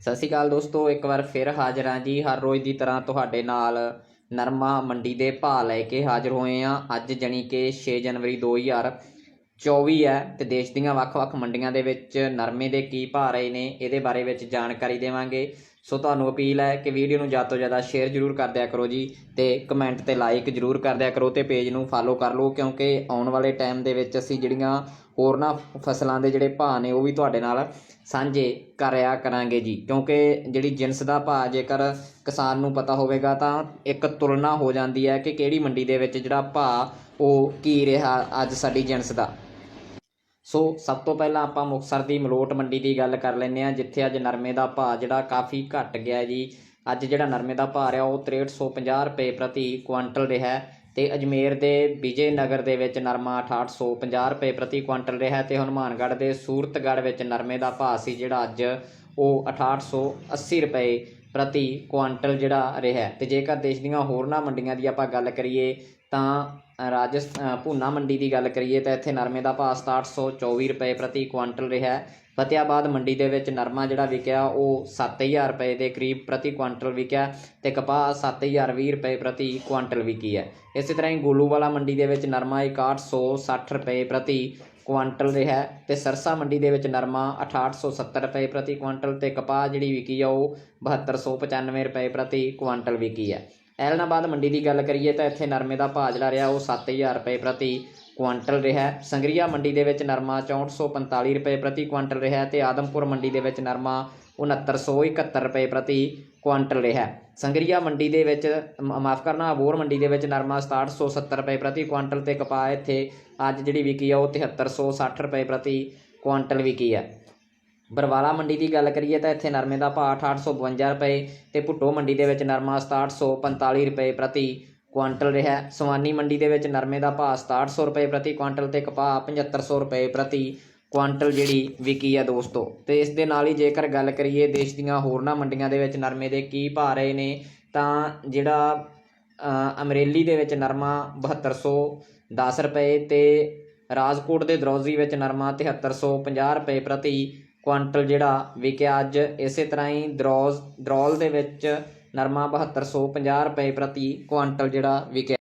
ਸਤਿ ਸ਼੍ਰੀ ਅਕਾਲ ਦੋਸਤੋ, ਇੱਕ ਵਾਰ ਫਿਰ ਹਾਜ਼ਰ ਹਾਂ ਜੀ। ਹਰ ਰੋਜ਼ ਦੀ ਤਰ੍ਹਾਂ ਤੁਹਾਡੇ ਨਾਲ ਨਰਮਾ ਮੰਡੀ ਦੇ ਭਾਅ ਲੈ ਕੇ ਹਾਜ਼ਰ ਹੋਏ ਹਾਂ। ਅੱਜ ਜਣੀ ਕਿ 6 ਜਨਵਰੀ 2024 ਹੈ ਤੇ ਦੇਸ਼ ਦੀਆਂ ਵੱਖ-ਵੱਖ ਮੰਡੀਆਂ ਦੇ ਵਿੱਚ ਨਰਮੇ ਦੇ ਕੀ ਭਾਅ ਰਹੇ ਨੇ, ਇਹਦੇ ਬਾਰੇ ਵਿੱਚ ਜਾਣਕਾਰੀ ਦੇਵਾਂਗੇ। ਸੋ ਤੁਹਾਨੂੰ ਅਪੀਲ ਹੈ ਕਿ ਵੀਡੀਓ ਨੂੰ ਜ਼ਿਆਦਾ ਤੋਂ ਜ਼ਿਆਦਾ ਸ਼ੇਅਰ ਜ਼ਰੂਰ ਕਰ ਦਿਆ ਕਰੋ ਜੀ ਤੇ ਕਮੈਂਟ ਤੇ ਲਾਈਕ ਜ਼ਰੂਰ ਕਰ ਦਿਆ ਕਰੋ ਤੇ ਪੇਜ ਨੂੰ ਫਾਲੋ ਕਰ ਲਓ ਕਿਉਂਕਿ ਆਉਣ ਵਾਲੇ ਟਾਈਮ ਦੇ ਵਿੱਚ ਅਸੀਂ ਜਿਹੜੀਆਂ ਹੋਰਨਾਂ ਫਸਲਾਂ ਦੇ ਜਿਹੜੇ ਭਾਅ ਨੇ ਉਹ ਵੀ ਤੁਹਾਡੇ ਨਾਲ ਸਾਂਝੇ ਕਰਿਆ ਕਰਾਂਗੇ ਜੀ। ਕਿਉਂਕਿ ਜਿਹੜੀ ਜਿੰਸ ਦਾ ਭਾਅ ਜੇਕਰ ਕਿਸਾਨ ਨੂੰ ਪਤਾ ਹੋਵੇਗਾ ਤਾਂ ਇੱਕ ਤੁਲਨਾ ਹੋ ਜਾਂਦੀ ਹੈ ਕਿ ਕਿਹੜੀ ਮੰਡੀ ਦੇ ਵਿੱਚ ਜਿਹੜਾ ਭਾਅ ਉਹ ਕੀ ਰਿਹਾ ਅੱਜ ਸਾਡੀ ਜਿੰਸ ਦਾ। ਸੋ ਸਭ ਤੋਂ ਪਹਿਲਾਂ ਆਪਾਂ ਮੁਕਤਸਰ ਦੀ ਮਲੋਟ ਮੰਡੀ ਦੀ ਗੱਲ ਕਰ ਲੈਂਦੇ ਆ ਜਿੱਥੇ ਅੱਜ ਨਰਮੇ ਦਾ ਭਾਅ ਜਿਹੜਾ ਕਾਫੀ ਘਟ ਗਿਆ ਜੀ ਅੱਜ ਜਿਹੜਾ ਨਰਮੇ ਦਾ ਭਾਅ ਰਿਹਾ, ਉਹ 6350 ਰੁਪਏ ਪ੍ਰਤੀ ਕੁਇੰਟਲ ਰਿਹਾ ਹੈ ਤੇ ਅਜਮੇਰ ਦੇ ਵਿਜੇ ਨਗਰ ਦੇ ਵਿੱਚ ਨਰਮਾ 6850 ਰੁਪਏ ਪ੍ਰਤੀ ਕੁਆਂਟਲ ਰਿਹਾ ਹੈ ਤੇ ਹਨੂਮਾਨਗੜ੍ਹ ਦੇ ਸੂਰਤਗੜ੍ਹ ਵਿੱਚ ਨਰਮੇ ਦਾ ਭਾਅ ਸੀ ਜਿਹੜਾ ਅੱਜ, ਉਹ 6880 ਰੁਪਏ ਪ੍ਰਤੀ ਕੁਆਂਟਲ ਜਿਹੜਾ ਰਿਹਾ ਹੈ। ਤੇ ਜੇਕਰ ਦੇਸ਼ ਦੀਆਂ ਹੋਰਨਾਂ ਮੰਡੀਆਂ ਦੀ ਆਪਾਂ ਗੱਲ ਕਰੀਏ, ਤਾਂ ਰਾਜਸਥਾਨ ਭੂਨਾ ਮੰਡੀ ਦੀ ਗੱਲ ਕਰੀਏ ਤਾਂ ਇੱਥੇ ਨਰਮੇ ਦਾ ਭਾਅ 6724 ਰੁਪਏ ਪ੍ਰਤੀ ਕੁਆਂਟਲ ਰਿਹਾ ਹੈ। ਫਤਿਆਬਾਦ ਮੰਡੀ ਦੇ ਵਿੱਚ ਨਰਮਾ ਜਿਹੜਾ ਵਿਕਿਆ, ਉਹ 7000 ਰੁਪਏ ਦੇ ਕਰੀਬ ਪ੍ਰਤੀ ਕੁਆਂਟਲ ਵਿਕਿਆ ਤੇ ਕਪਾਹ 7020 ਰੁਪਏ ਪ੍ਰਤੀ ਕੁਆਂਟਲ ਵਿਕੀ ਹੈ। ਇਸੇ ਤਰ੍ਹਾਂ ਹੀ ਗੋਲੂਵਾਲਾ ਮੰਡੀ ਦੇ ਵਿੱਚ ਨਰਮਾ 6160 ਰੁਪਏ ਪ੍ਰਤੀ ਕੁਆਂਟਲ ਰਿਹਾ ਹੈ ਤੇ ਸਰਸਾ ਮੰਡੀ ਦੇ ਵਿੱਚ ਨਰਮਾ 6870 ਰੁਪਏ ਪ੍ਰਤੀ ਕੁਆਂਟਲ ਤੇ ਕਪਾਹ ਜਿਹੜੀ ਵਿਕੀ ਆ, ਉਹ 7295 ਰੁਪਏ ਪ੍ਰਤੀ ਕੁਆਂਟਲ ਵਿਕੀ ਹੈ। ਐਲਨਾਬਾਦ ਮੰਡੀ ਦੀ ਗੱਲ ਕਰੀਏ ਤਾਂ ਇੱਥੇ ਨਰਮੇ ਦਾ ਭਾਅ ਜਿਹੜਾ ਰਿਹਾ ਉਹ 7000 ਰੁਪਏ ਪ੍ਰਤੀ ਕੁਆਂਟਲ ਰਿਹਾ। ਸੰਗਰੀਆ ਮੰਡੀ ਦੇ ਵਿੱਚ ਨਰਮਾ 6445 ਰੁਪਏ ਪ੍ਰਤੀ ਕੁਆਂਟਲ ਰਿਹਾ ਹੈ ਤੇ ਆਦਮਪੁਰ ਮੰਡੀ ਦੇ ਵਿੱਚ ਨਰਮਾ 6971 ਰੁਪਏ ਪ੍ਰਤੀ ਕੁਆਂਟਲ ਰਿਹਾ। ਸੰਗਰੀਆ ਮੰਡੀ ਦੇ ਵਿੱਚ ਮਾਫ ਕਰਨਾ ਅਬੋਰ ਮੰਡੀ ਦੇ ਵਿੱਚ ਨਰਮਾ 6770 ਰੁਪਏ ਪ੍ਰਤੀ ਕੁਆਂਟਲ ਤੇ ਕਪਾਹ ਇੱਥੇ ਅੱਜ ਜਿਹੜੀ ਵਿਕੀ ਆ ਉਹ 7360 ਰੁਪਏ ਪ੍ਰਤੀ ਕੁਆਂਟਲ ਵਿਕੀ ਹੈ ਬਰਵਾਲਾ ਮੰਡੀ ਦੀ ਗੱਲ ਕਰੀਏ ਤਾਂ ਇੱਥੇ ਨਰਮੇ ਦਾ ਭਾਅ 6852 ਰੁਪਏ ਤੇ ਭੁੱਟੋ ਮੰਡੀ ਦੇ ਵਿੱਚ ਨਰਮਾ 6745 ਰੁਪਏ ਪ੍ਰਤੀ ਕੁਆਂਟਲ ਰਿਹਾ। ਸਵਾਨੀ ਮੰਡੀ ਦੇ ਵਿੱਚ ਨਰਮੇ ਦਾ ਭਾਅ 6700 ਰੁਪਏ ਪ੍ਰਤੀ ਕੁਆਂਟਲ ਤੇ ਕਪਾਹ 7500 ਰੁਪਏ ਪ੍ਰਤੀ ਕੁਆਂਟਲ ਜਿਹੜੀ ਵਿਕੀ ਆ ਦੋਸਤੋ। ਤੇ ਇਸ ਦੇ ਨਾਲ ਹੀ ਜੇਕਰ ਗੱਲ ਕਰੀਏ ਦੇਸ਼ ਦੀਆਂ ਹੋਰਨਾਂ ਮੰਡੀਆਂ ਦੇ ਵਿੱਚ ਨਰਮੇ ਦੇ ਕੀ ਭਾਅ ਰਹੇ ਨੇ, ਤਾਂ ਜਿਹੜਾ ਅਮਰੇਲੀ ਦੇ ਵਿੱਚ ਨਰਮਾ 7210 ਰੁਪਏ ਤੇ ਰਾਜਕੋਟ ਦੇ ਦਰੌਜ਼ੀ ਵਿੱਚ ਨਰਮਾ 7350 ਰੁਪਏ ਪ੍ਰਤੀ ਕੁਆਂਟਲ ਜਿਹੜਾ ਵਿਕਿਆ ਅੱਜ ਇਸੇ ਤਰ੍ਹਾਂ ਹੀ ਦਰੋਜ਼ ਦਰੌਲ ਦੇ ਵਿੱਚ ਨਰਮਾ 7250 ਰੁਪਏ ਪ੍ਰਤੀ ਕੁਆਂਟਲ ਜਿਹੜਾ ਵਿਕਿਆ